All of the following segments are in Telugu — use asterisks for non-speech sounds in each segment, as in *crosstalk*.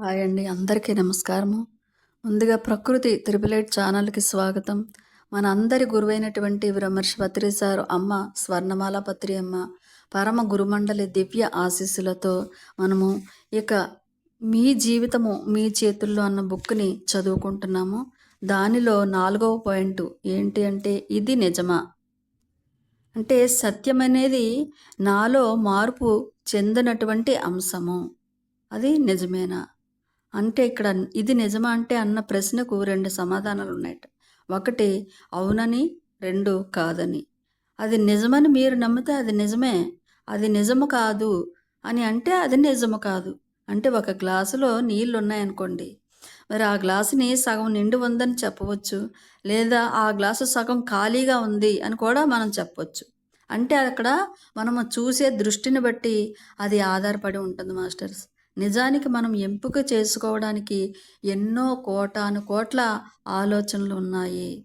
హాయ్ అండి. అందరికీ నమస్కారము. ముందుగా ప్రకృతి త్రిపులైట్ ఛానల్కి స్వాగతం. మన అందరి గురువైనటువంటి బ్రహ్మర్షి పత్రి సారు అమ్మ స్వర్ణమాల పత్రి అమ్మ పరమ గురుమండలి దివ్య ఆశీస్సులతో మనము ఇక మీ జీవితము మీ చేతుల్లో అన్న బుక్ని చదువుకుంటున్నాము. దానిలో నాలుగవ పాయింట్ ఏంటి అంటే ఇది నిజమా? అంటే సత్యం అనేది నాలో మార్పు చెందినటువంటి అంశము. అది నిజమేనా? అంటే ఇక్కడ ఇది నిజమా అంటే అన్న ప్రశ్నకు రెండు సమాధానాలు ఉన్నాయట ఒకటి అవునని రెండు కాదని. అది నిజమని మీరు నమ్మితే అది నిజమే అది నిజము కాదు అని అంటే అది నిజము కాదు. అంటే ఒక గ్లాసులో నీళ్ళు ఉన్నాయనుకోండి మరి ఆ గ్లాసుని సగం నిండి ఉందని చెప్పవచ్చు లేదా ఆ గ్లాసు సగం ఖాళీగా ఉంది అని కూడా మనం చెప్పవచ్చు అంటే అక్కడ మనము చూసే దృష్టిని బట్టి అది ఆధారపడి ఉంటుంది మాస్టర్స్. నిజానికి మనం ఎంపిక చేసుకోవడానికి ఎన్నో కోటాను కోట్ల ఆలోచనలు ఉన్నాయి.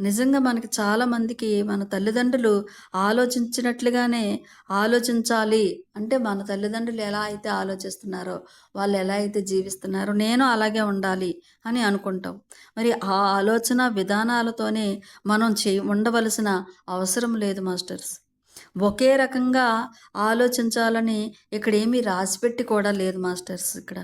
నిజంగా మనకి చాలామందికి మన తల్లిదండ్రులు ఆలోచించినట్లుగానే ఆలోచించాలి. అంటే మన తల్లిదండ్రులు ఎలా అయితే ఆలోచిస్తున్నారో వాళ్ళు ఎలా అయితే జీవిస్తున్నారో నేను అలాగే ఉండాలి అని అనుకుంటాం. మరి ఆ ఆలోచన విధానాలతోనే మనం చే ఉండవలసిన అవసరం లేదు మాస్టర్స్. ఒకే రకంగా ఆలోచించాలని ఇక్కడ ఏమీ రాసిపెట్టి కూడా లేదు మాస్టర్స్ ఇక్కడ.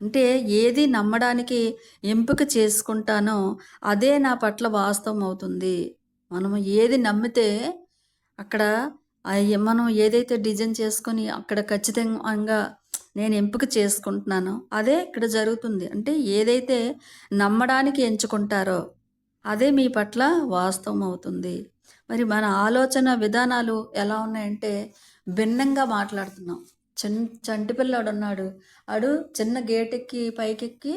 అంటే ఏది నమ్మడానికి ఎంపిక చేసుకుంటానో అదే నా పట్ల వాస్తవం అవుతుంది. మనము ఏది నమ్మితే అక్కడ మనం ఏదైతే డిజైన్ చేసుకొని అక్కడ ఖచ్చితంగా నేను ఎంపిక చేసుకుంటున్నానో అదే ఇక్కడ జరుగుతుంది. అంటే ఏదైతే నమ్మడానికి ఎంచుకుంటారో అదే మీ పట్ల వాస్తవం అవుతుంది. మరి మన ఆలోచన విధానాలు ఎలా ఉన్నాయంటే భిన్నంగా మాట్లాడుతున్నాం. చిన్న చంటి పిల్లాడు ఉన్నాడు. ఆడు చిన్న గేట్ ఎక్కి పైకెక్కి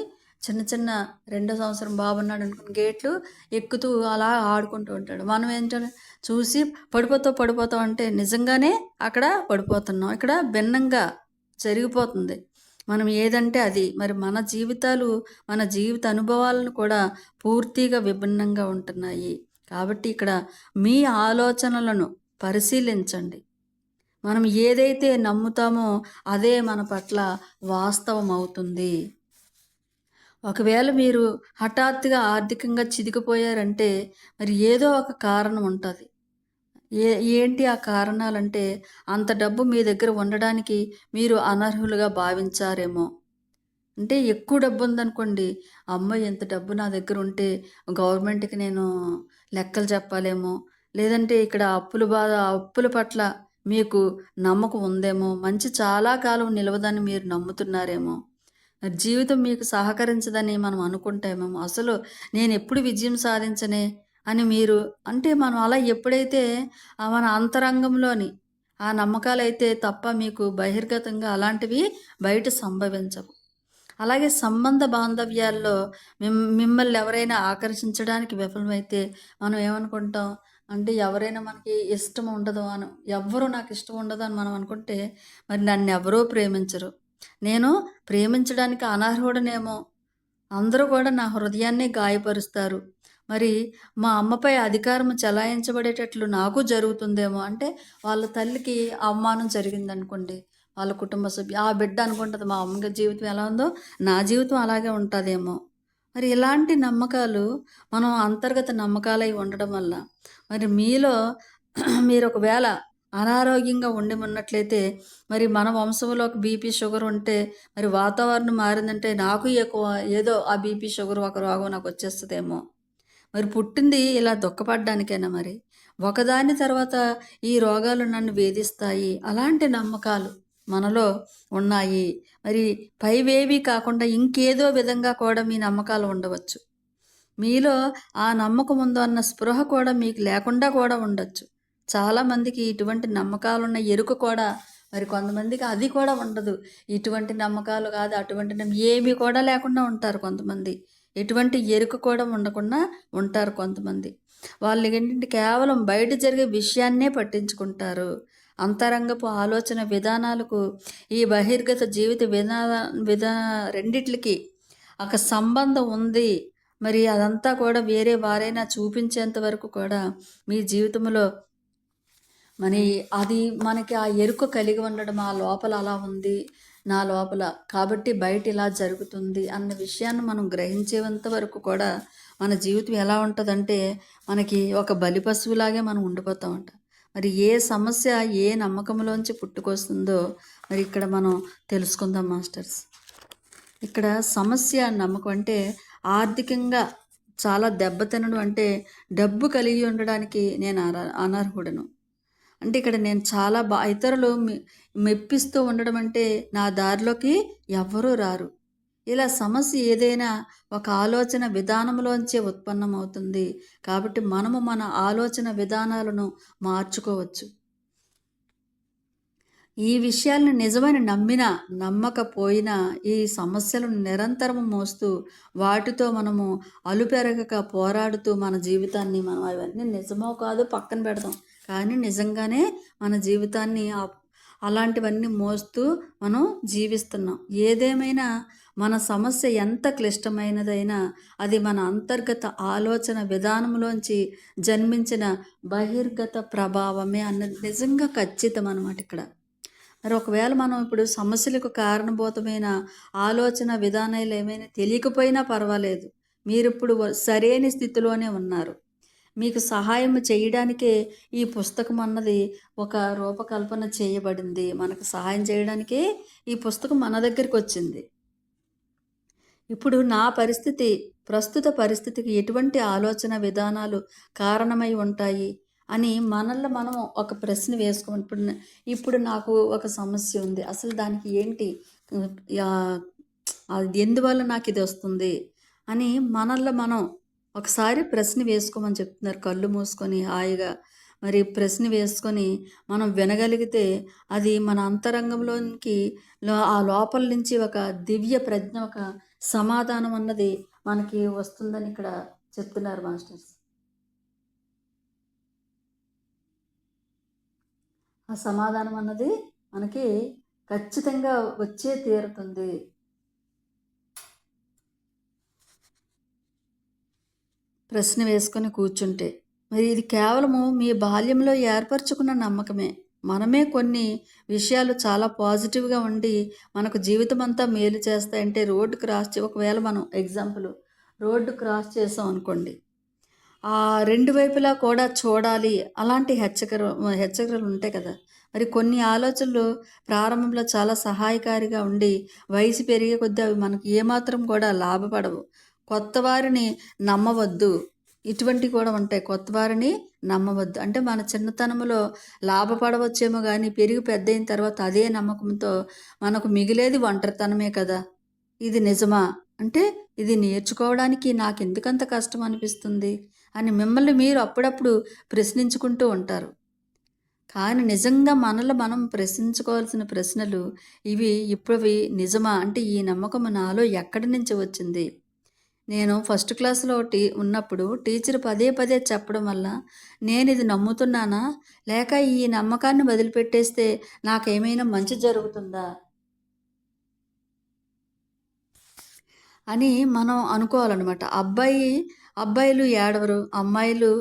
చిన్న చిన్న రెండో సంవత్సరం బాబున్నాడు అనుకుని గేట్లు ఎక్కుతూ అలా ఆడుకుంటూ ఉంటాడు. మనం ఏంటంటే చూసి పడిపోతావు పడిపోతావు అంటే నిజంగానే అక్కడ పడిపోతున్నాం. ఇక్కడ భిన్నంగా జరిగిపోతుంది. మనం ఏదంటే అది. మరి మన జీవితాలు మన జీవిత అనుభవాలను కూడా పూర్తిగా విభిన్నంగా ఉంటున్నాయి. కాబట్టి ఇక్కడ మీ ఆలోచనలను పరిశీలించండి. మనం ఏదైతే నమ్ముతామో అదే మన పట్ల వాస్తవం అవుతుంది. ఒకవేళ మీరు హఠాత్తుగా ఆర్థికంగా చిదిగిపోయారంటే మరి ఏదో ఒక కారణం ఉంటుంది. ఏ ఏంటి ఆ కారణాలంటే అంత డబ్బు మీ దగ్గర ఉండడానికి మీరు అనర్హులుగా భావించారేమో. అంటే ఎక్కువ డబ్బు ఉందనుకోండి అమ్మ ఎంత డబ్బు నా దగ్గర ఉంటే గవర్నమెంట్కి నేను లెక్కలు చెప్పాలేమో. లేదంటే ఇక్కడ అప్పుల బాధ అప్పుల పట్ల మీకు నమ్మకం ఉందేమో. మంచి చాలా కాలం నిలవదని మీరు నమ్ముతున్నారేమో. జీవితం మీకు సహకరించదని మనం అనుకుంటామేమో. అసలు నేను ఎప్పుడు విజయం సాధించనే అని మీరు అంటే మనం అలా ఎప్పుడైతే మన అంతరంగంలోని ఆ నమ్మకాలైతే తప్ప మీకు బహిర్గతంగా అలాంటివి బయట సంభవించవు. అలాగే సంబంధ బాంధవ్యాల్లో మిమ్ మిమ్మల్ని ఎవరైనా ఆకర్షించడానికి విఫలమైతే మనం ఏమనుకుంటాం? అంటే ఎవరైనా మనకి ఇష్టం ఉండదు అని ఎవ్వరూ నాకు ఇష్టం ఉండదు అని మనం అనుకుంటే మరి నన్ను ఎవరో ప్రేమించరు. నేను ప్రేమించడానికి అనర్హుడనేమో. అందరూ కూడా నా హృదయాన్ని గాయపరుస్తారు. మరి మా అమ్మపై అధికారం చెలాయించబడేటట్లు నాకు జరుగుతుందేమో అంటే వాళ్ళ తల్లికి అవమానం జరిగిందనుకోండి. వాళ్ళ కుటుంబ సభ్యు ఆ బిడ్డ అనుకుంటుంది మా అమ్మ జీవితం ఎలా ఉందో నా జీవితం అలాగే ఉంటుందేమో. మరి ఇలాంటి నమ్మకాలు మనం అంతర్గత నమ్మకాలై ఉండడం వల్ల మరి మీలో *clears throat* మీరు ఒకవేళ అనారోగ్యంగా ఉండి ఉన్నట్లయితే మరి మన వంశంలోకి బీపీ షుగర్ ఉంటే మరి వాతావరణం మారిందంటే నాకు ఎక్కువ ఏదో ఆ బీపీ షుగర్ ఒక రోగం నాకు వచ్చేస్తుందేమో. మరి పుట్టింది ఇలా దుఃఖపడ్డానికైనా మరి ఒకదాని తర్వాత ఈ రోగాలు నన్ను వేధిస్తాయి అలాంటి నమ్మకాలు మనలో ఉన్నాయి. మరి పైవేవి కాకుండా ఇంకేదో విధంగా కూడా మీ నమ్మకాలు ఉండవచ్చు. మీలో ఆ నమ్మకం ఉందో అన్న స్పృహ కూడా మీకు లేకుండా కూడా ఉండొచ్చు. చాలామందికి ఇటువంటి నమ్మకాలున్న ఎరుక కూడా మరి కొంతమందికి అది కూడా ఉండదు. ఇటువంటి నమ్మకాలు కాదు అటువంటి నమ్మ- ఏమీ కూడా లేకుండా ఉంటారు కొంతమంది. ఎటువంటి ఎరుక కూడా ఉండకుండా ఉంటారు కొంతమంది. వాళ్ళు ఏంటంటే కేవలం బయట జరిగే విషయాన్నే పట్టించుకుంటారు. అంతరంగపు ఆలోచన విధానాలకు ఈ బహిర్గత జీవిత విధాన విధా రెండిట్లకి ఒక సంబంధం ఉంది. మరి అదంతా కూడా వేరే వారైనా చూపించేంత వరకు కూడా మీ జీవితంలో మరి అది మనకి ఆ ఎరుక కలిగి ఉండడం ఆ లోపల అలా ఉంది. నా లోపల కాబట్టి బయట ఇలా జరుగుతుంది అన్న విషయాన్ని మనం గ్రహించేంత వరకు కూడా మన జీవితం ఎలా ఉంటుందంటే మనకి ఒక బలి పశువులాగే మనం ఉండిపోతామంట మరి ఏ సమస్య ఏ నమ్మకంలోంచి పుట్టుకొస్తుందో మరి ఇక్కడ మనం తెలుసుకుందాం మాస్టర్స్. ఇక్కడ సమస్య నమ్మకం అంటే ఆర్థికంగా చాలా దెబ్బతినడం అంటే డబ్బు కలిగి ఉండడానికి నేను అన అనర్హుడను. అంటే ఇక్కడ నేను చాలా బా ఇతరులు మె- మెప్పిస్తూ ఉండడం అంటే నా దారిలోకి ఎవ్వరూ రారు. ఇలా సమస్య ఏదైనా ఒక ఆలోచన విధానంలోంచే ఉత్పన్నమవుతుంది కాబట్టి మనము మన ఆలోచన విధానాలను మార్చుకోవచ్చు. ఈ విషయాలను నిజమని నమ్మినా నమ్మకపోయినా ఈ సమస్యలను నిరంతరం మోస్తూ వాటితో మనము అలుపెరగక పోరాడుతూ మన జీవితాన్ని మనం అవన్నీ నిజమో కాదు పక్కన పెడదాం. కానీ నిజంగానే మన జీవితాన్ని అలాంటివన్నీ మోస్తూ మనం జీవిస్తున్నాం. ఏదేమైనా మన సమస్య ఎంత క్లిష్టమైనదైనా అది మన అంతర్గత ఆలోచన విధానంలోంచి జన్మించిన బహిర్గత ప్రభావమే అన్నది నిజంగా ఖచ్చితం అన్నమాట ఇక్కడ. మరి ఒకవేళ మనం ఇప్పుడు సమస్యలకు కారణభూతమైన ఆలోచన విధానాలు ఏమైనా తెలియకపోయినా పర్వాలేదు. మీరు ఇప్పుడు సరైన స్థితిలోనే ఉన్నారు. మీకు సహాయం చేయడానికే ఈ పుస్తకం అన్నది ఒక రూపకల్పన చేయబడింది. మనకు సహాయం చేయడానికే ఈ పుస్తకం మన దగ్గరికి వచ్చింది. ఇప్పుడు నా పరిస్థితి ప్రస్తుత పరిస్థితికి ఎటువంటి ఆలోచన విధానాలు కారణమై ఉంటాయి అని మనల్ని మనం ఒక ప్రశ్న వేసుకోమని ఇప్పుడు ఇప్పుడు నాకు ఒక సమస్య ఉంది. అసలు దానికి ఏంటి అది ఎందువల్ల నాకు ఇది వస్తుంది అని మనల్ని మనం ఒకసారి ప్రశ్న వేసుకోమని చెప్తున్నారు. కళ్ళు మూసుకొని హాయిగా. మరి ప్రశ్న వేసుకొని మనం వినగలిగితే అది మన అంతరంగంలోనికి ఆ లోపల నుంచి ఒక దివ్య ప్రజ్ఞ ఒక సమాధానం అన్నది మనకి వస్తుందని ఇక్కడ చెప్తున్నారు మాస్టర్స్. ఆ సమాధానం అన్నది మనకి ఖచ్చితంగా వచ్చే తీరుతుంది. ప్రశ్న వేసుకొని కూర్చుంటే మరి ఇది కేవలము మీ బాల్యంలో ఏర్పరచుకున్న నమ్మకమే. మనమే కొన్ని విషయాలు చాలా పాజిటివ్గా ఉండి మనకు జీవితం అంతా మేలు చేస్తాయంటే రోడ్డు క్రాస్ చే ఒకవేళ మనం ఎగ్జాంపుల్ రోడ్డు క్రాస్ చేసాం అనుకోండి. ఆ రెండు వైపులా కూడా చూడాలి. అలాంటి హెచ్చకర హెచ్చరికలు ఉంటాయి కదా. మరి కొన్ని ఆలోచనలు ప్రారంభంలో చాలా సహాయకారిగా ఉండి వయసు పెరిగే కొద్దీ అవి మనకు ఏమాత్రం కూడా లాభపడవు. కొత్త వారిని నమ్మవద్దు. ఇటువంటివి కూడా ఉంటాయి. కొత్త వారిని నమ్మవద్దు. అంటే మన చిన్నతనంలో లాభపడవచ్చేమో కానీ పెరిగి పెద్ద అయిన తర్వాత అదే నమ్మకంతో మనకు మిగిలేది ఒంటరితనమే కదా. ఇది నిజమా? అంటే ఇది నేర్చుకోవడానికి నాకు ఎందుకంత కష్టం అనిపిస్తుంది? అని మిమ్మల్ని మీరు అప్పుడప్పుడు ప్రశ్నించుకుంటూ ఉంటారు. కానీ నిజంగా మనలో మనం ప్రశ్నించుకోవాల్సిన ప్రశ్నలు ఇవి ఇప్పుడు నిజమా? అంటే ఈ నమ్మకం నాలో ఎక్కడి నుంచి వచ్చింది? నేను ఫస్ట్ క్లాస్లో టీ ఉన్నప్పుడు టీచర్ పదే పదే చెప్పడం వల్ల నేను ఇది నమ్ముతున్నానా? లేక ఈ నమ్మకాన్ని వదిలిపెట్టేస్తే నాకేమైనా మంచి జరుగుతుందా? అని మనం అనుకోవాలన్నమాట. అబ్బాయి అబ్బాయిలు ఏడవరు అమ్మాయిలు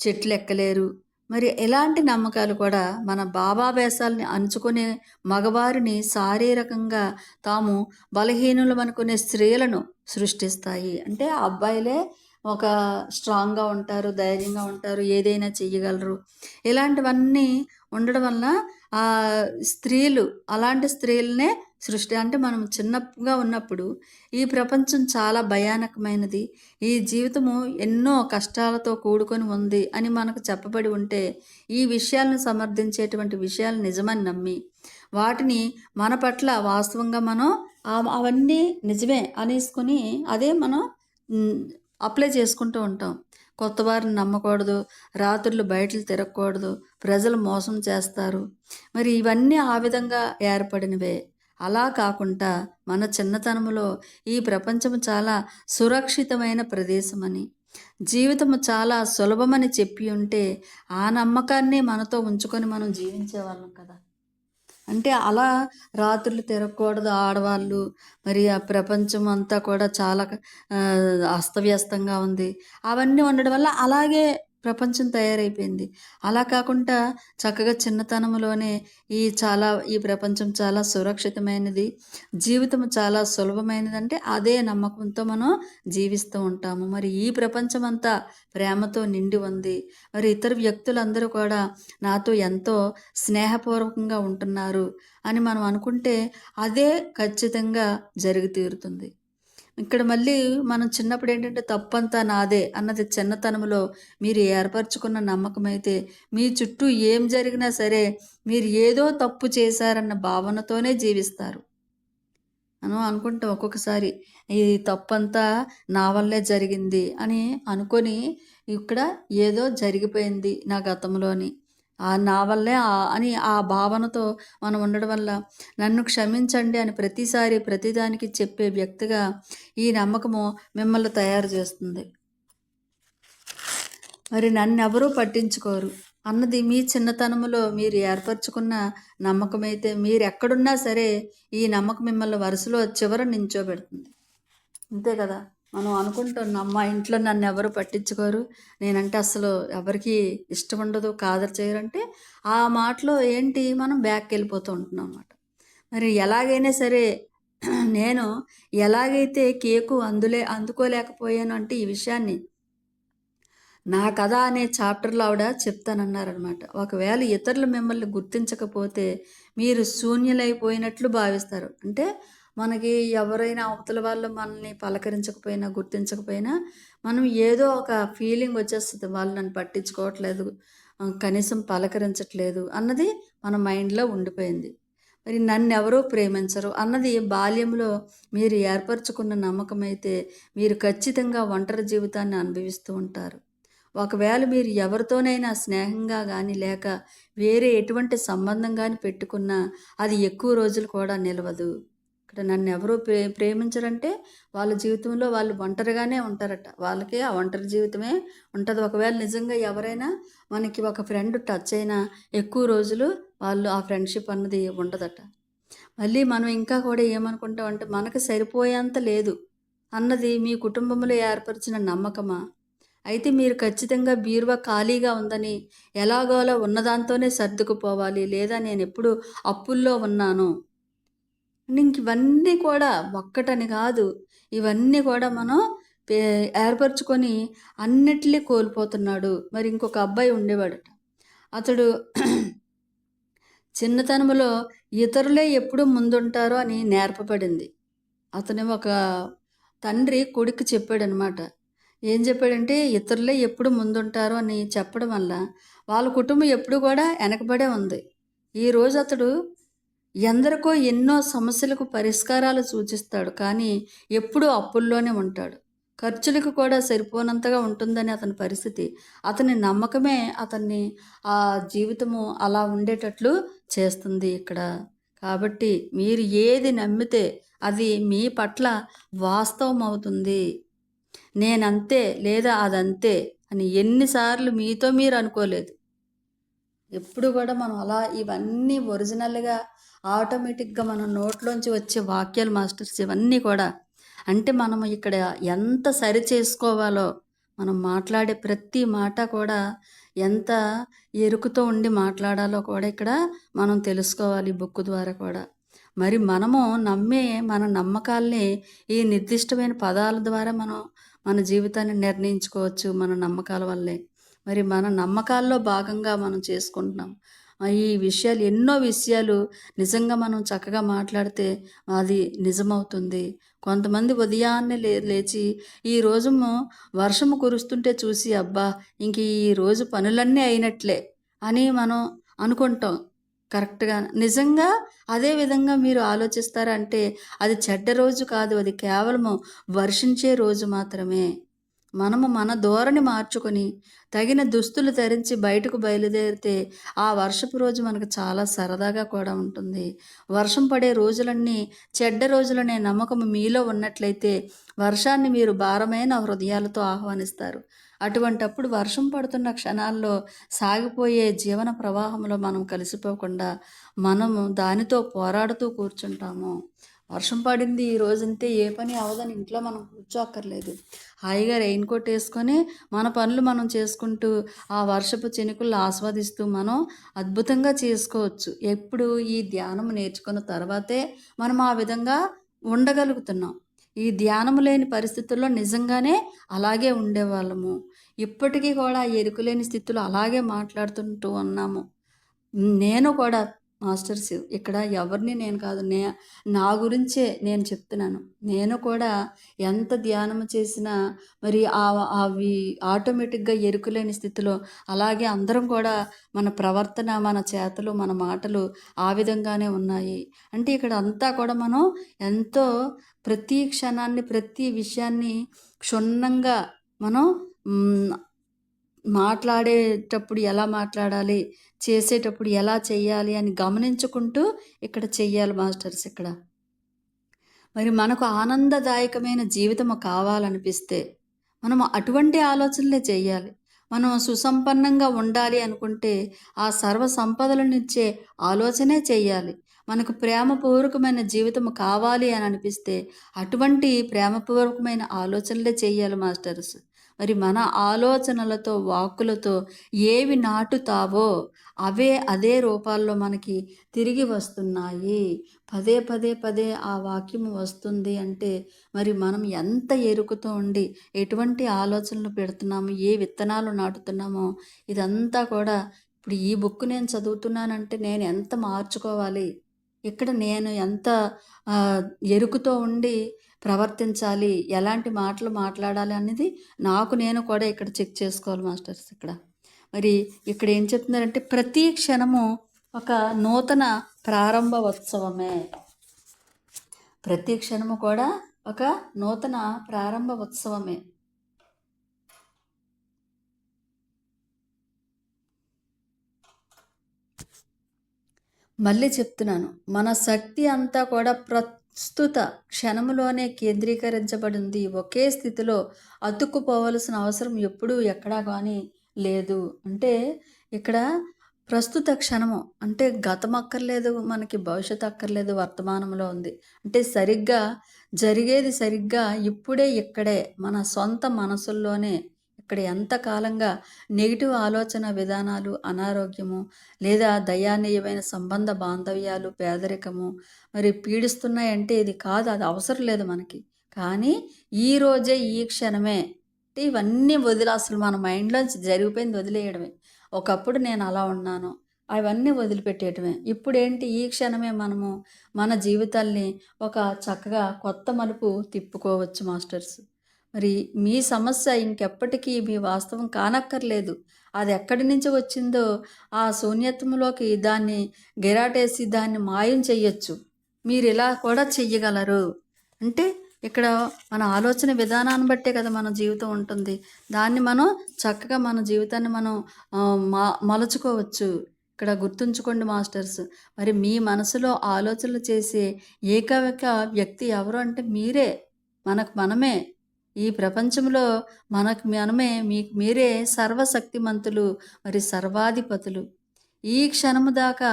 చెట్లు ఎక్కలేరు మరి ఎలాంటి నమ్మకాలు కూడా మన భావావేశాలని అణుచుకునే మగవారిని శారీరకంగా తాము బలహీనులు అనుకునే స్త్రీలను సృష్టిస్తాయి. అంటే ఆ అబ్బాయిలే ఒక స్ట్రాంగ్గా ఉంటారు ధైర్యంగా ఉంటారు ఏదైనా చెయ్యగలరు. ఇలాంటివన్నీ ఉండడం వల్ల ఆ స్త్రీలు అలాంటి స్త్రీలనే సృష్టి అంటే మనం చిన్నగా ఉన్నప్పుడు ఈ ప్రపంచం చాలా భయానకమైనది. ఈ జీవితము ఎన్నో కష్టాలతో కూడుకొని ఉంది అని మనకు చెప్పబడి ఉంటే ఈ విషయాలను సమర్థించేటువంటి విషయాలు నిజమని నమ్మి వాటిని మన పట్ల వాస్తవంగా మనం అవన్నీ నిజమే అనేసుకొని అదే మనం అప్లై చేసుకుంటూ ఉంటాం. కొత్త వారిని నమ్మకూడదు రాత్రులు బయటలు తిరగకూడదు ప్రజలు మోసం చేస్తారు. మరి ఇవన్నీ ఆ విధంగా ఏర్పడినవే. అలా కాకుండా మన చిన్నతనంలో ఈ ప్రపంచం చాలా సురక్షితమైన ప్రదేశమని జీవితము చాలా సులభమని చెప్పి ఉంటే ఆ నమ్మకాన్ని మనతో ఉంచుకొని మనం జీవించేవాళ్ళం కదా. అంటే అలా రాత్రులు తిరగకూడదు ఆడవాళ్ళు. మరి ఆ ప్రపంచం అంతా కూడా చాలా అస్తవ్యస్తంగా ఉంది. అవన్నీ ఉండడం వల్ల అలాగే ప్రపంచం తయారైపోయింది. అలా కాకుండా చక్కగా చిన్నతనంలోనే ఈ చాలా ఈ ప్రపంచం చాలా సురక్షితమైనది జీవితం చాలా సులభమైనది అంటే అదే నమ్మకంతో మనం జీవిస్తూ ఉంటాము. మరి ఈ ప్రపంచం అంతా ప్రేమతో నిండి ఉంది. మరి ఇతర వ్యక్తులందరూ కూడా నాతో ఎంతో స్నేహపూర్వకంగా ఉంటున్నారు అని మనం అనుకుంటే అదే ఖచ్చితంగా జరిగి తీరుతుంది. ఇక్కడ మళ్ళీ మనం చిన్నప్పుడు ఏంటంటే తప్పంతా నాదే అన్నది చిన్నతనంలో మీరు ఏర్పరచుకున్న నమ్మకం అయితే మీ చుట్టూ ఏం జరిగినా సరే మీరు ఏదో తప్పు చేశారన్న భావనతోనే జీవిస్తారు. మనం అనుకుంటాం ఒక్కొక్కసారి ఈ తప్పంతా నా వల్లే జరిగింది అని అనుకొని ఇక్కడ ఏదో జరిగిపోయింది నా గతంలోని. ఆ నా వల్లే ఆ- అని ఆ భావనతో మనం ఉండడం వల్ల నన్ను క్షమించండి అని ప్రతిసారి ప్రతిదానికి చెప్పే వ్యక్తిగా ఈ నమ్మకము మిమ్మల్ని తయారు చేస్తుంది. మరి నన్నెవరూ పట్టించుకోరు. అన్నది మీ చిన్నతనములో మీరు ఏర్పరచుకున్న నమ్మకమైతే మీరు ఎక్కడున్నా సరే ఈ నమ్మకం మిమ్మల్ని వరుసలో చివర నించోబెడుతుంది. అంతే కదా? మనం అనుకుంటున్నాం మా ఇంట్లో నన్ను ఎవరు పట్టించుకోరు. నేనంటే అసలు ఎవరికి ఇష్టం ఉండదు కాదర్ చేయరంటే ఆ మాటలో ఏంటి మనం బ్యాక్ వెళ్ళిపోతూ ఉంటున్నాం అన్నమాట. మరి ఎలాగైనా సరే *clears throat* నేను ఎలాగైతే కేకు అందులే అందుకోలేకపోయాను అంటే ఈ విషయాన్ని నా కథ అనే చాప్టర్లో ఆవిడ చెప్తానన్నారనమాట ఒకవేళ ఇతరులు మిమ్మల్ని గుర్తించకపోతే మీరు శూన్యులైపోయినట్లు భావిస్తారు. అంటే మనకి ఎవరైనా అవతల వాళ్ళు మనల్ని పలకరించకపోయినా గుర్తించకపోయినా మనం ఏదో ఒక ఫీలింగ్ వచ్చేస్తుంది. వాళ్ళు నన్ను పట్టించుకోవట్లేదు కనీసం పలకరించట్లేదు అన్నది మన మైండ్లో ఉండిపోయింది. మరి నన్ను ఎవరూ ప్రేమించరు అన్నది బాల్యంలో మీరు ఏర్పరచుకున్న నమ్మకం అయితే మీరు ఖచ్చితంగా ఒంటరి జీవితాన్ని అనుభవిస్తూ ఉంటారు. ఒకవేళ మీరు ఎవరితోనైనా స్నేహంగా కానీ లేక వేరే ఎటువంటి సంబంధం కానీ పెట్టుకున్నా అది ఎక్కువ రోజులు కూడా నిలవదు. ఇక్కడ నన్ను ఎవరు ప్రే ప్రేమించరంటే వాళ్ళ జీవితంలో వాళ్ళు ఒంటరిగానే ఉంటారట. వాళ్ళకి ఆ ఒంటరి జీవితమే ఉంటుంది. ఒకవేళ నిజంగా ఎవరైనా మనకి ఒక ఫ్రెండ్ టచ్ అయినా ఎక్కువ రోజులు వాళ్ళు ఆ ఫ్రెండ్షిప్ అన్నది ఉండదట. మళ్ళీ మనం ఇంకా కూడా ఏమనుకుంటాం అంటే మనకు సరిపోయేంత లేదు అన్నది మీ కుటుంబంలో ఏర్పరిచిన నమ్మకమా? అయితే మీరు ఖచ్చితంగా బీరువా ఖాళీగా ఉందని ఎలాగోలా ఉన్నదాంతోనే సర్దుకుపోవాలి లేదా నేను ఎప్పుడు అప్పుల్లో ఉన్నాను ఇంక ఇవన్నీ కూడా ఒక్కటని కాదు. ఇవన్నీ కూడా మనం ఏర్పరచుకొని అన్నిటినీ కోల్పోతున్నాడు. మరి ఇంకొక అబ్బాయి ఉండేవాడట. అతడు చిన్నతనంలో ఇతరులే ఎప్పుడు ముందుంటారో అని నేర్పబడింది. అతను ఒక తండ్రి కొడుకు చెప్పాడనమాట. ఏం చెప్పాడంటే ఇతరులే ఎప్పుడు ముందుంటారో అని చెప్పడం వల్ల వాళ్ళ కుటుంబం ఎప్పుడు కూడా వెనకబడే ఉంది. ఈరోజు అతడు ఎందరికో ఎన్నో సమస్యలకు పరిష్కారాలు సూచిస్తాడు కానీ ఎప్పుడూ అప్పుల్లోనే ఉంటాడు. ఖర్చులకు కూడా సరిపోనంతగా ఉంటుందని అతని పరిస్థితి. అతని నమ్మకమే అతన్ని ఆ జీవితము అలా ఉండేటట్లు చేస్తుంది ఇక్కడ. కాబట్టి మీరు ఏది నమ్మితే అది మీ పట్ల వాస్తవం అవుతుంది. నేనంతే లేదా అదంతే అని ఎన్నిసార్లు మీతో మీరు అనుకోలేదు. ఎప్పుడు కూడా మనం అలా ఇవన్నీ ఒరిజినల్గా ఆటోమేటిక్గా మన నోట్లోంచి వచ్చే వాక్యాలు మాస్టర్స్ ఇవన్నీ కూడా అంటే మనం ఇక్కడ ఎంత సరి చేసుకోవాలో మనం మాట్లాడే ప్రతి మాట కూడా ఎంత ఎరుకుతో ఉండి మాట్లాడాలో కూడా ఇక్కడ మనం తెలుసుకోవాలి ఈ బుక్ ద్వారా కూడా. మరి మనము నమ్మే మన నమ్మకాల్ని ఈ నిర్దిష్టమైన పదాల ద్వారా మనం మన జీవితాన్ని నిర్ణయించుకోవచ్చు మన నమ్మకాల వల్లే. మరి మన నమ్మకాల్లో భాగంగా మనం చేసుకుంటున్నాం. ఈ విషయాలు ఎన్నో విషయాలు నిజంగా మనం చక్కగా మాట్లాడితే అది నిజమవుతుంది. కొంతమంది ఉదయాన్నే లే లేచి ఈ రోజు వర్షము కురుస్తుంటే చూసి అబ్బా ఇంక ఈ రోజు పనులన్నీ అయినట్లే అని మనం అనుకుంటాం. కరెక్ట్గా నిజంగా అదే విధంగా మీరు ఆలోచిస్తారంటే అది చెడ్డ రోజు కాదు అది కేవలము వర్షించే రోజు మాత్రమే. మనము మన ధోరణి మార్చుకొని తగిన దుస్తులు ధరించి బయటకు బయలుదేరితే ఆ వర్షపు రోజు మనకు చాలా సరదాగా కూడా ఉంటుంది. వర్షం పడే రోజులన్నీ చెడ్డ రోజులనే నమ్మకం మీలో ఉన్నట్లయితే వర్షాన్ని మీరు భారమైన హృదయాలతో ఆహ్వానిస్తారు. అటువంటప్పుడు వర్షం పడుతున్న క్షణాల్లో సాగిపోయే జీవన ప్రవాహంలో మనం కలిసిపోకుండా మనము దానితో పోరాడుతూ కూర్చుంటాము. వర్షం పడింది ఈ రోజంతే ఏ పని అవదని ఇంట్లో మనం కూర్చోక్కర్లేదు. హాయిగా రెయిన్ కోట్ వేసుకొని మన పనులు మనం చేసుకుంటూ ఆ వర్షపు చినుకులు ఆస్వాదిస్తూ మనం అద్భుతంగా చేసుకోవచ్చు. ఎప్పుడు ఈ ధ్యానం నేర్చుకున్న తర్వాతే మనం ఆ విధంగా ఉండగలుగుతున్నాం. ఈ ధ్యానం లేని పరిస్థితుల్లో నిజంగానే అలాగే ఉండేవాళ్ళము. ఇప్పటికీ కూడా ఎరుకులేని స్థితిలో అలాగే మాట్లాడుతుంటూ ఉన్నాము. నేను కూడా మాస్టర్స్ ఇక్కడ ఎవరిని నేను కాదు నే నా గురించే నేను చెప్తున్నాను. నేను కూడా ఎంత ధ్యానం చేసినా మరి ఆ అవి ఆటోమేటిక్గా ఎరుకులేని స్థితిలో అలాగే అందరం కూడా మన ప్రవర్తన మన చేతలు మన మాటలు ఆ విధంగానే ఉన్నాయి. అంటే ఇక్కడ అంతా కూడా మనం ఎంతో ప్రతి క్షణాన్ని ప్రతి విషయాన్ని క్షుణ్ణంగా మనం మాట్లాడేటప్పుడు ఎలా మాట్లాడాలి? చేసేటప్పుడు ఎలా చేయాలి అని గమనించుకుంటూ ఇక్కడ చెయ్యాలి మాస్టర్స్ ఇక్కడ. మరి మనకు ఆనందదాయకమైన జీవితం కావాలనిపిస్తే మనం అటువంటి ఆలోచనలే చేయాలి మనం సుసంపన్నంగా ఉండాలి అనుకుంటే ఆ సర్వ సంపదలనిచ్చే ఆలోచనే చేయాలి మనకు ప్రేమపూర్వకమైన జీవితం కావాలి అని అనిపిస్తే అటువంటి ప్రేమపూర్వకమైన ఆలోచనలే చేయాలి మాస్టర్స్. మరి మన ఆలోచనలతో వాక్కులతో ఏవి నాటుతావో అవే అదే రూపాల్లో మనకి తిరిగి వస్తున్నాయి. పదే పదే పదే ఆ వాక్యము వస్తుంది అంటే మరి మనం ఎంత ఎరుకుతో ఉండి ఎటువంటి ఆలోచనలు పెడుతున్నాము ఏ విత్తనాలు నాటుతున్నామో ఇదంతా కూడా ఇప్పుడు ఈ బుక్ నేను చదువుతున్నానంటే నేను ఎంత మార్చుకోవాలి? ఇక్కడ నేను ఎంత ఎరుకుతో ఉండి ప్రవర్తించాలి ఎలాంటి మాటలు మాట్లాడాలి అనేది నాకు నేను కూడా ఇక్కడ చెక్ చేసుకోవాలి మాస్టర్స్ ఇక్కడ. మరి ఇక్కడ ఏం చెప్తున్నారంటే ప్రతి క్షణము ఒక నూతన ప్రారంభ ఉత్సవమే. ప్రతి క్షణము కూడా ఒక నూతన ప్రారంభ ఉత్సవమే. మళ్ళీ చెప్తున్నాను మన శక్తి అంతా కూడా స్థుత క్షణంలోనే కేంద్రీకరించబడింది. ఒకే స్థితిలో అతుక్కుపోవలసిన అవసరం ఎప్పుడూ ఎక్కడా కానీ లేదు. అంటే ఇక్కడ ప్రస్తుత క్షణము అంటే గతం అక్కర్లేదు మనకి భవిష్యత్తు అక్కర్లేదు వర్తమానంలో ఉంది. అంటే సరిగ్గా జరిగేది సరిగ్గా ఇప్పుడే ఇక్కడే మన సొంత మనసుల్లోనే ఇక్కడ ఎంత కాలంగా నెగిటివ్ ఆలోచన విధానాలు అనారోగ్యము లేదా దయానీయమైన సంబంధ బాంధవ్యాలు పేదరికము మరి పీడిస్తున్నాయంటే ఇది కాదు అది అవసరం లేదు మనకి. కానీ ఈ రోజే ఈ క్షణమే అంటే ఇవన్నీ వదిలి అసలు మన మైండ్లోంచి జరిగిపోయింది వదిలేయడమే. ఒకప్పుడు నేను అలా ఉన్నాను అవన్నీ వదిలిపెట్టేయటమే. ఇప్పుడు ఏంటి ఈ క్షణమే మనము మన జీవితాల్ని ఒక చక్కగా కొత్త మలుపు తిప్పుకోవచ్చు మాస్టర్స్. మరి మీ సమస్య ఇంకెప్పటికీ మీ వాస్తవం కానక్కర్లేదు. అది ఎక్కడి నుంచి వచ్చిందో ఆ శూన్యత్వంలోకి దాన్ని గిరాటేసి దాన్ని మాయం చెయ్యొచ్చు. మీరు ఇలా కూడా చెయ్యగలరు. అంటే ఇక్కడ మన ఆలోచన విధానాన్ని బట్టే కదా మన జీవితం ఉంటుంది. దాన్ని మనం చక్కగా మన జీవితాన్ని మనం మా మలుచుకోవచ్చు. ఇక్కడ గుర్తుంచుకోండి మాస్టర్స్. మరి మీ మనసులో ఆలోచనలు చేసే ఏకైక వ్యక్తి ఎవరు అంటే మీరే. మనకు మనమే. ఈ ప్రపంచంలో మనకు మనమే మీకు మీరే సర్వశక్తిమంతులు మరి సర్వాధిపతులు. ఈ క్షణము దాకా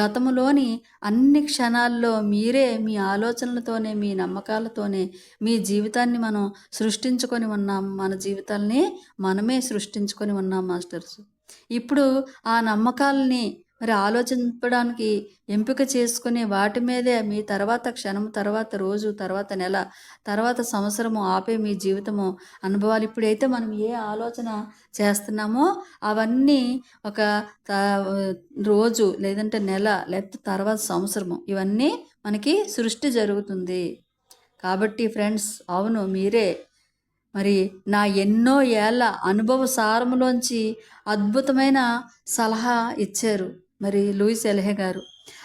గతములోని అన్ని క్షణాల్లో మీరే మీ ఆలోచనలతోనే మీ నమ్మకాలతోనే మీ జీవితాన్ని మనం సృష్టించుకొని ఉన్నాం. మన జీవితాల్ని మనమే సృష్టించుకొని ఉన్నాం మాస్టర్స్. ఇప్పుడు ఆ నమ్మకాలని మరి ఆలోచించడానికి ఎంపిక చేసుకునే వాటి మీదే మీ తర్వాత క్షణం తర్వాత రోజు తర్వాత నెల తర్వాత సంవత్సరము ఆపే మీ జీవితము అనుభవాలు ఇప్పుడైతే మనం ఏ ఆలోచన చేస్తున్నామో అవన్నీ ఒక త- రోజు లేదంటే నెల లేకపోతే తర్వాత సంవత్సరము ఇవన్నీ మనకి సృష్టి జరుగుతుంది. కాబట్టి ఫ్రెండ్స్ అవును మీరే. మరి నా ఎన్నో ఏళ్ళ అనుభవ సారములోంచి అద్భుతమైన సలహా ఇచ్చారు. మరి లూయిస్ ఎలహే గారు.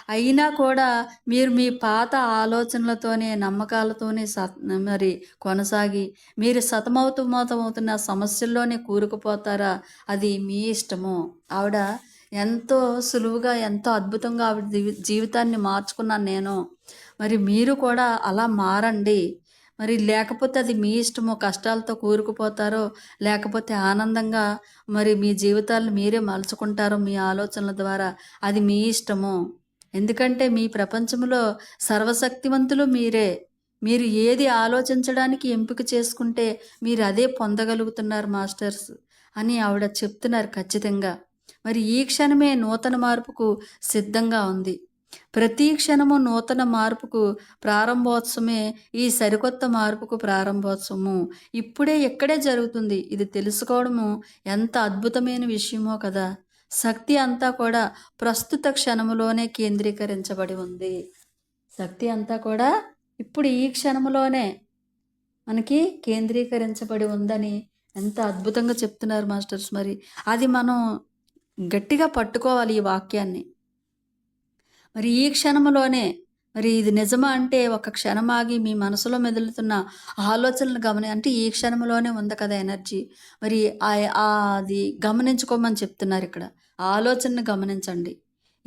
అయినా కూడా మీరు మీ పాత ఆలోచనలతోనే నమ్మకాలతోనే సత్ మరి కొనసాగి మీరు సతమవుతమవుతున్న సమస్యల్లోనే కూరుకుపోతారా? అది మీ ఇష్టము. ఆవిడ ఎంతో సులువుగా ఎంతో అద్భుతంగా ఆవిడ జీవి- జీవితాన్ని మార్చుకున్నాను నేను. మరి మీరు కూడా అలా మారండి. మరి లేకపోతే అది మీ ఇష్టమో కష్టాలతో కూరుకుపోతారో లేకపోతే ఆనందంగా మరి మీ జీవితాలను మీరే మలుచుకుంటారో మీ ఆలోచనల ద్వారా అది మీ ఇష్టము. ఎందుకంటే మీ ప్రపంచంలో సర్వశక్తివంతులు మీరే. మీరు ఏది ఆలోచించడానికి ఎంపిక చేసుకుంటే మీరు అదే పొందగలుగుతున్నారు మాస్టర్స్ అని ఆవిడ చెప్తున్నారు ఖచ్చితంగా. మరి ఈ క్షణమే నూతన మార్పుకు సిద్ధంగా ఉంది. ప్రతి క్షణము నూతన మార్పుకు ప్రారంభోత్సవమే ఈ సరికొత్త మార్పుకు ప్రారంభోత్సవము. ఇప్పుడే ఎక్కడే జరుగుతుంది? ఇది తెలుసుకోవడము ఎంత అద్భుతమైన విషయమో కదా! శక్తి అంతా కూడా ప్రస్తుత క్షణములోనే కేంద్రీకరించబడి ఉంది. శక్తి అంతా కూడా ఇప్పుడు ఈ క్షణములోనే మనకి కేంద్రీకరించబడి ఉందని ఎంత అద్భుతంగా చెప్తున్నారు మాస్టర్స్ మరి. అది మనం గట్టిగా పట్టుకోవాలి ఈ వాక్యాన్ని. మరి ఈ క్షణంలోనే మరి ఇది నిజమా అంటే ఒక క్షణం ఆగి మీ మనసులో మెదులుతున్న ఆలోచనలు గమని అంటే ఈ క్షణంలోనే ఉంది కదా ఎనర్జీ. మరి ఆ- అది గమనించుకోమని చెప్తున్నారు ఇక్కడ. ఆలోచనను గమనించండి.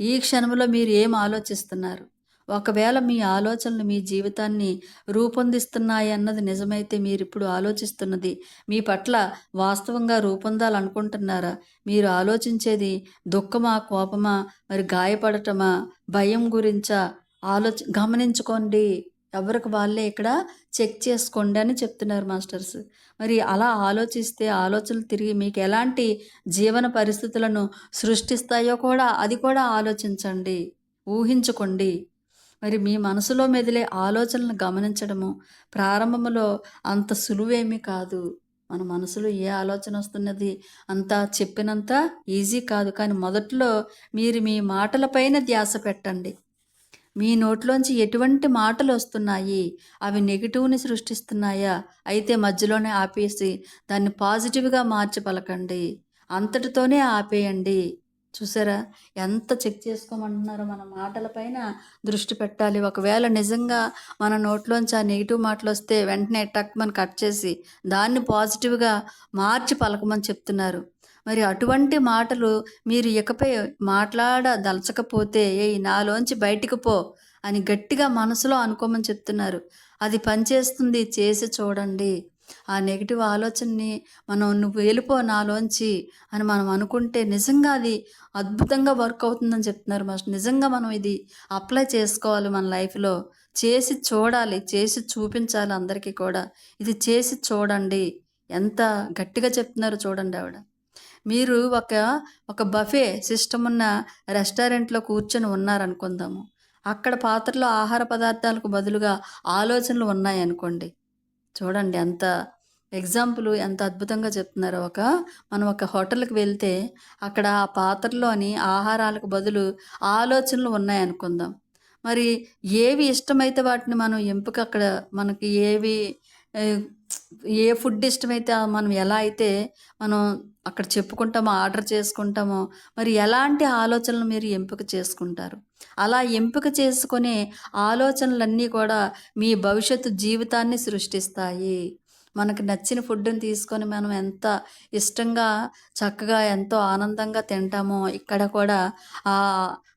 ఈ క్షణంలో మీరు ఏం ఆలోచిస్తున్నారు? ఒకవేళ మీ ఆలోచనలు మీ జీవితాన్ని రూపొందిస్తున్నాయి అన్నది నిజమైతే మీరు ఇప్పుడు ఆలోచిస్తున్నది. మీ పట్ల వాస్తవంగా రూపొందాలనుకుంటున్నారా? మీరు ఆలోచించేది దుఃఖమా కోపమా మరి గాయపడటమా భయం గురించా? ఆలోచ గమనించుకోండి. ఎవరికి వాళ్ళే ఇక్కడ చెక్ చేసుకోండి అని చెప్తున్నారు మాస్టర్స్. మరి అలా ఆలోచిస్తే ఆలోచనలు తిరిగి మీకు ఎలాంటి జీవన పరిస్థితులను సృష్టిస్తాయో కూడా అది కూడా ఆలోచించండి. ఊహించుకోండి. మరి మీ మనసులో మెదిలే ఆలోచనలను గమనించడము ప్రారంభంలో అంత సులువేమీ కాదు. మన మనసులో ఏ ఆలోచన వస్తున్నది అంత చెప్పినంత ఈజీ కాదు. కానీ మొదట్లో మీరు మీ మాటలపైన ధ్యాస పెట్టండి. మీ నోట్లోంచి ఎటువంటి మాటలు వస్తున్నాయి? అవి నెగిటివ్ని సృష్టిస్తున్నాయా? అయితే మధ్యలోనే ఆపేసి దాన్ని పాజిటివ్గా మార్చి పలకండి అంతటితోనే ఆపేయండి. చూసారా? ఎంత చెక్ చేసుకోమంటున్నారో మన మాటలపైన దృష్టి పెట్టాలి. ఒకవేళ నిజంగా మన నోట్లోంచి ఆ నెగిటివ్ మాటలు వస్తే వెంటనే టక్ మనం కట్ చేసి దాన్ని పాజిటివ్గా మార్చి పలకమని చెప్తున్నారు. మరి అటువంటి మాటలు మీరు ఇకపై మాట్లాడదలచకపోతే ఏ నాలోంచి బయటికి పో అని గట్టిగా మనసులో అనుకోమని చెప్తున్నారు. అది పనిచేస్తుంది చేసి చూడండి. ఆ నెగిటివ్ ఆలోచనని మనం నువ్వు వెళ్ళిపో నాలోంచి అని మనం అనుకుంటే నిజంగా అది అద్భుతంగా వర్క్ అవుతుందని చెప్తున్నారు మాస్టర్. నిజంగా మనం ఇది అప్లై చేసుకోవాలి మన లైఫ్లో. చేసి చూడాలి చేసి చూపించాలి అందరికీ కూడా. ఇది చేసి చూడండి. ఎంత గట్టిగా చెప్తున్నారో చూడండి ఆవిడ. మీరు ఒక ఒక బఫే సిస్టమ్ ఉన్న రెస్టారెంట్లో కూర్చొని ఉన్నారనుకుందాము. అక్కడ పాత్రలో ఆహార పదార్థాలకు బదులుగా ఆలోచనలు ఉన్నాయనుకోండి. చూడండి ఎంత ఎగ్జాంపుల్ ఎంత అద్భుతంగా చెప్తున్నారు. ఒక మనం ఒక హోటల్కి వెళ్తే అక్కడ ఆ పాత్రలోని ఆహారాలకు బదులు ఆలోచనలు ఉన్నాయనుకుందాం. మరి ఏవి ఇష్టమైతే వాటిని మనం ఎంపిక అక్కడ మనకి ఏవి ఏ, ఫుడ్ ఇష్టమైతే మనం ఎలా అయితే మనం అక్కడ చెప్పుకుంటామో ఆర్డర్ చేసుకుంటామో మరి ఎలాంటి ఆలోచనలు మీరు ఎంపిక చేసుకుంటారు? అలా ఎంపిక చేసుకునే ఆలోచనలన్నీ కూడా మీ భవిష్యత్తు జీవితాన్ని సృష్టిస్తాయి. మనకు నచ్చిన ఫుడ్ని తీసుకొని మనం ఎంత ఇష్టంగా చక్కగా ఎంతో ఆనందంగా తింటామో ఇక్కడ కూడా ఆ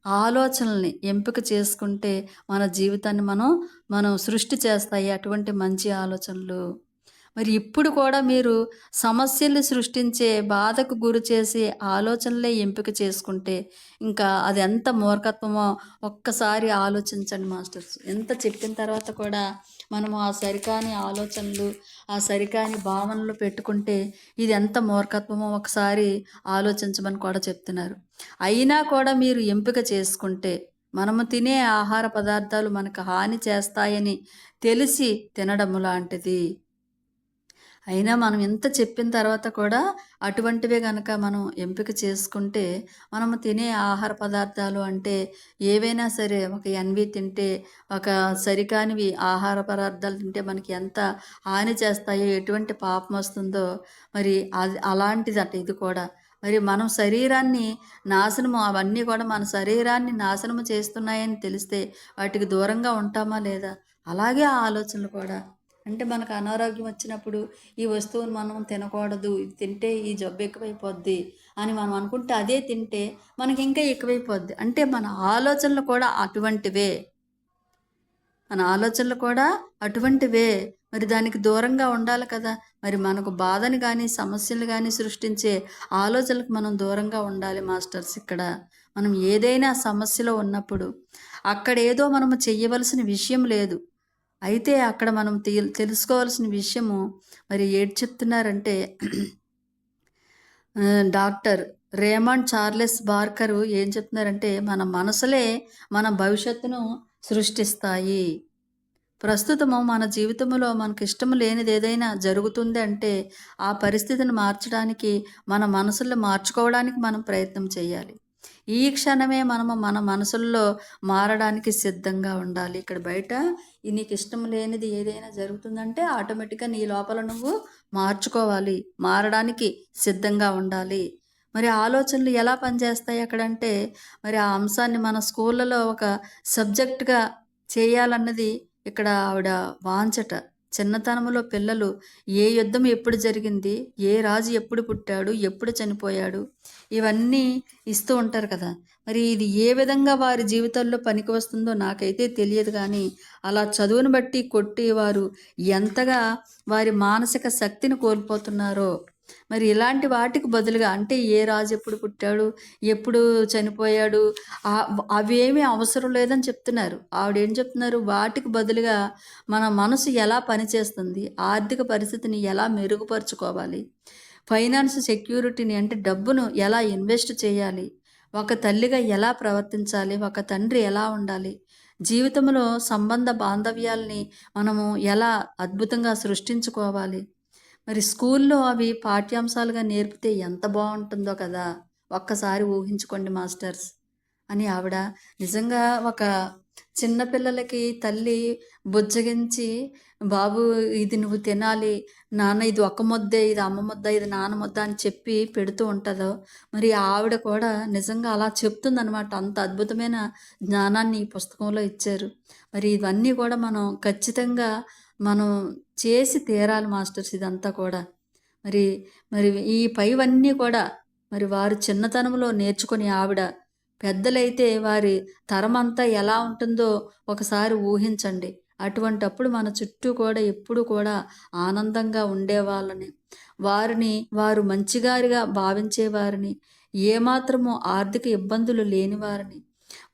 ఆలోచనల్ని ఎంపిక చేసుకుంటే మన జీవితాన్ని మనం మనం సృష్టి చేస్తాయి అటువంటి మంచి ఆలోచనలు. మరి ఇప్పుడు కూడా మీరు సమస్యలు సృష్టించే బాధకు గురి చేసే ఆలోచనలే ఎంపిక చేసుకుంటే ఇంకా అది ఎంత మూర్ఖత్వమో ఒక్కసారి ఆలోచించండి మాస్టర్స్. ఎంత చెప్పిన తర్వాత కూడా మనము ఆ సరికాని ఆలోచనలు ఆ సరికాని భావనలు పెట్టుకుంటే ఇది ఎంత మూర్ఖత్వమో ఒకసారి ఆలోచించమని కూడా చెప్తున్నారు. అయినా కూడా మీరు ఎంపిక చేసుకుంటే మనము తినే ఆహార పదార్థాలు మనకు హాని చేస్తాయని తెలిసి తినడము లాంటిది. అయినా మనం ఎంత చెప్పిన తర్వాత కూడా అటువంటివే కనుక మనం ఎంపిక చేసుకుంటే మనము తినే ఆహార పదార్థాలు అంటే ఏవైనా సరే ఒక ఎన్వి తింటే ఒక సరికానివి ఆహార పదార్థాలు తింటే మనకి ఎంత హాని చేస్తాయో ఎటువంటి పాపం వస్తుందో మరి అది అలాంటిదట ఇది కూడా. మరి మనం శరీరాన్ని నాశనము అవన్నీ కూడా మన శరీరాన్ని నాశనము చేస్తున్నాయని తెలిస్తే వాటికి దూరంగా ఉంటామా లేదా? అలాగే ఆ ఆలోచనలు కూడా. అంటే మనకు అనారోగ్యం వచ్చినప్పుడు ఈ వస్తువును మనం తినకూడదు ఇది తింటే ఈ జబ్బు ఎక్కువైపోద్ది అని మనం అనుకుంటే అదే తింటే మనకి ఇంకా ఎక్కువైపోద్ది. అంటే మన ఆలోచనలు కూడా అటువంటివే. మన ఆలోచనలు కూడా అటువంటివే. మరి దానికి దూరంగా ఉండాలి కదా. మరి మనకు బాధని కానీ సమస్యలు కానీ సృష్టించే ఆలోచనలకు మనం దూరంగా ఉండాలి మాస్టర్స్ ఇక్కడ. మనం ఏదైనా సమస్యలో ఉన్నప్పుడు అక్కడ ఏదో మనము చేయవలసిన విషయం లేదు. అయితే అక్కడ మనం తెలుసుకోవాల్సిన విషయము మరి ఏటి చెప్తున్నారంటే డాక్టర్ రేమండ్ చార్లెస్ బార్కరు ఏం చెప్తున్నారంటే మన మనసులే మన భవిష్యత్తును సృష్టిస్తాయి. ప్రస్తుతము మన జీవితంలో మనకు ఇష్టం లేనిది ఏదైనా జరుగుతుంది అంటే ఆ పరిస్థితిని మార్చడానికి మన మనసులు మార్చుకోవడానికి మనం ప్రయత్నం చేయాలి. ఈ క్షణమే మనము మన మనసుల్లో మారడానికి సిద్ధంగా ఉండాలి. ఇక్కడ బయట నీకు ఇష్టం లేనిది ఏదైనా జరుగుతుందంటే ఆటోమేటిక్గా నీ లోపల నువ్వు మార్చుకోవాలి. మారడానికి సిద్ధంగా ఉండాలి. మరి ఆలోచనలు ఎలా పనిచేస్తాయి అక్కడంటే మరి ఆ అంశాన్ని మన స్కూళ్ళలో ఒక సబ్జెక్ట్గా చేయాలన్నది ఇక్కడ ఆవిడ వాంచట. చిన్నతనంలో పిల్లలు ఏ యుద్ధం ఎప్పుడు జరిగింది? ఏ రాజు ఎప్పుడు పుట్టాడు? ఎప్పుడు చనిపోయాడు? ఇవన్నీ ఇస్తూ ఉంటారు కదా. మరి ఇది ఏ విధంగా వారి జీవితంలో పనికి వస్తుందో నాకైతే తెలియదు కానీ అలా చదువును బట్టి కొట్టి వారు ఎంతగా వారి మానసిక శక్తిని కోల్పోతున్నారో. మరి ఇలాంటి వాటికి బదులుగా అంటే ఏ రాజు ఎప్పుడు పుట్టాడు ఎప్పుడు చనిపోయాడు అవేమీ అవసరం లేదని చెప్తున్నారు. ఆవిడ ఏం చెప్తున్నారు? వాటికి బదులుగా మన మనసు ఎలా పనిచేస్తుంది? ఆర్థిక పరిస్థితిని ఎలా మెరుగుపరుచుకోవాలి? ఫైనాన్స్ సెక్యూరిటీని అంటే డబ్బును ఎలా ఇన్వెస్ట్ చేయాలి? ఒక తల్లిగా ఎలా ప్రవర్తించాలి? ఒక తండ్రి ఎలా ఉండాలి? జీవితంలో సంబంధ బాంధవ్యాల్ని మనము ఎలా అద్భుతంగా సృష్టించుకోవాలి? మరి స్కూల్లో అవి పాఠ్యాంశాలుగా నేర్పితే ఎంత బాగుంటుందో కదా? ఒక్కసారి ఊహించుకోండి మాస్టర్స్. అని ఆవిడ నిజంగా ఒక చిన్న పిల్లలకి తల్లి బుజ్జగించి బాబు ఇది నువ్వు తినాలి. నాన్న ఇది ఒక ముద్ద ఇది అమ్మ ముద్ద ఇది నాన్న ముద్ద అని చెప్పి పెడుతూ ఉంటుందో మరి ఆవిడ కూడా నిజంగా అలా చెప్తుందనమాట అంత అద్భుతమైన జ్ఞానాన్ని ఈ పుస్తకంలో ఇచ్చారు. మరి ఇవన్నీ కూడా మనం ఖచ్చితంగా మనం చేసి తీరాలి మాస్టర్స్ ఇదంతా కూడా. మరి మరి ఈ పైవన్నీ కూడా మరి వారు చిన్నతనంలో నేర్చుకుని ఆవిడ పెద్దలైతే వారి తరమంతా ఎలా ఉంటుందో ఒకసారి ఊహించండి. అటువంటప్పుడు మన చుట్టూ కూడా ఎప్పుడు కూడా ఆనందంగా ఉండేవాళ్ళని. వారిని వారు మంచిగారిగా భావించేవారిని. ఏమాత్రము ఆర్థిక ఇబ్బందులు లేని వారిని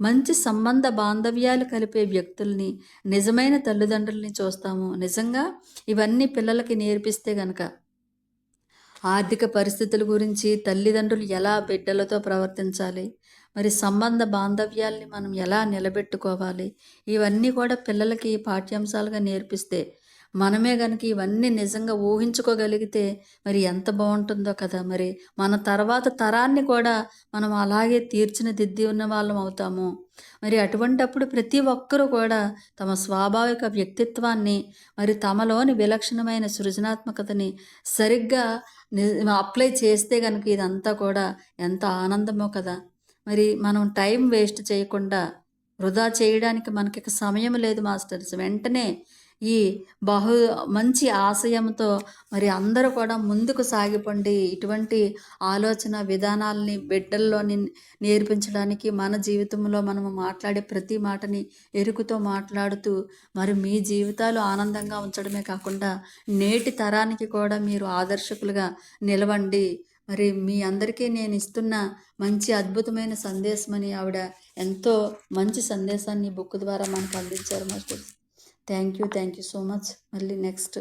మంచి సంబంధ బాంధవ్యాలు కలిపే వ్యక్తుల్ని నిజమైన తల్లిదండ్రుల్ని చూస్తాము. నిజంగా ఇవన్నీ పిల్లలకి నేర్పిస్తే గనక. ఆర్థిక పరిస్థితుల గురించి తల్లిదండ్రులు ఎలా బిడ్డలతో ప్రవర్తించాలి? మరి సంబంధ బాంధవ్యాల్ని మనం ఎలా నిలబెట్టుకోవాలి? ఇవన్నీ కూడా పిల్లలకి పాఠ్యాంశాలుగా నేర్పిస్తే మనమే కనుక ఇవన్నీ నిజంగా ఊహించుకోగలిగితే మరి ఎంత బాగుంటుందో కదా మరి. మన తర్వాత తరాన్ని కూడా మనం అలాగే తీర్చిదిద్ది ఉన్న వాళ్ళం అవుతాము. మరి అటువంటప్పుడు ప్రతి ఒక్కరూ కూడా తమ స్వాభావిక వ్యక్తిత్వాన్ని మరి తమలోని విలక్షణమైన సృజనాత్మకతని సరిగ్గా ని- అప్లై చేస్తే కనుక ఇదంతా కూడా ఎంత ఆనందమో కదా. మరి మనం టైం వేస్ట్ చేయకుండా వృధా చేయడానికి మనకి సమయం లేదు మాస్టర్స్ వెంటనే ఈ బహు మంచి ఆశయంతో మరి అందరూ కూడా ముందుకు సాగిపోండి. ఇటువంటి ఆలోచన విధానాలని బిడ్డల్లోని నేర్పించడానికి మన జీవితంలో మనము మాట్లాడే ప్రతి మాటని ఎరుకుతో మాట్లాడుతూ మరి మీ జీవితాలు ఆనందంగా ఉంచడమే కాకుండా నేటి తరానికి కూడా మీరు ఆదర్శకులుగా నిలవండి. మరి మీ అందరికీ నేను ఇస్తున్న మంచి అద్భుతమైన సందేశమని ఆవిడ ఎంతో మంచి సందేశాన్ని బుక్ ద్వారా మనకు అందించారు master thank you thank you so much మళ్ళీ నెక్స్ట్